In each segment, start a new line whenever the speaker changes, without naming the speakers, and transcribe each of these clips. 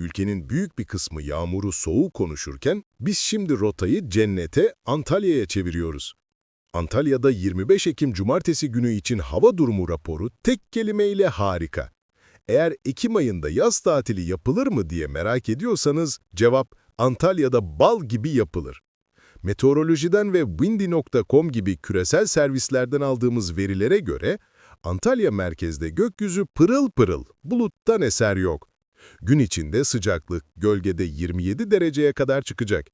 ülkenin büyük bir kısmı yağmuru soğuğu konuşurken biz şimdi rotayı cennete Antalya'ya çeviriyoruz. Antalya'da 25 Ekim Cumartesi günü için hava durumu raporu tek kelimeyle harika. Eğer Ekim ayında yaz tatili yapılır mı diye merak ediyorsanız cevap Antalya'da bal gibi yapılır. Meteorolojiden ve windy.com gibi küresel servislerden aldığımız verilere göre Antalya merkezde gökyüzü pırıl pırıl, buluttan eser yok. Gün içinde sıcaklık gölgede 27 dereceye kadar çıkacak.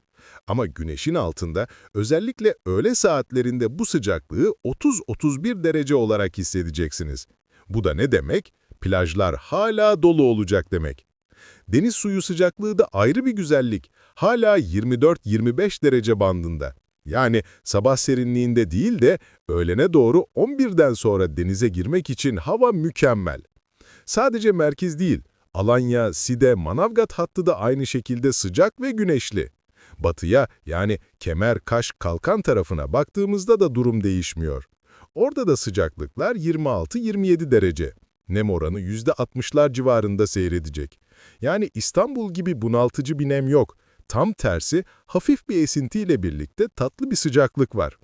Ama güneşin altında özellikle öğle saatlerinde bu sıcaklığı 30-31 derece olarak hissedeceksiniz. Bu da ne demek? Plajlar hala dolu olacak demek. Deniz suyu sıcaklığı da ayrı bir güzellik. Hala 24-25 derece bandında. Yani sabah serinliğinde değil de öğlene doğru 11'den sonra denize girmek için hava mükemmel. Sadece merkez değil, Alanya, Side, Manavgat hattı da aynı şekilde sıcak ve güneşli. Batıya yani Kemer, Kaş, Kalkan tarafına baktığımızda da durum değişmiyor. Orada da sıcaklıklar 26-27 derece. Nem oranı %60'lar civarında seyredecek. Yani İstanbul gibi bunaltıcı bir nem yok. Tam tersi hafif bir esintiyle birlikte tatlı bir sıcaklık var.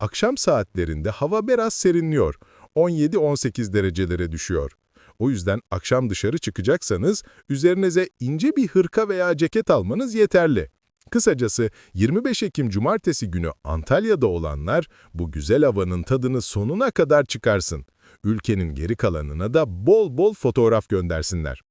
Akşam saatlerinde hava biraz serinliyor. 17-18 derecelere düşüyor. O yüzden akşam dışarı çıkacaksanız üzerinize ince bir hırka veya ceket almanız yeterli. Kısacası 25 Ekim Cumartesi günü Antalya'da olanlar bu güzel havanın tadını sonuna kadar çıkarsın. Ülkenin geri kalanına da bol bol fotoğraf göndersinler.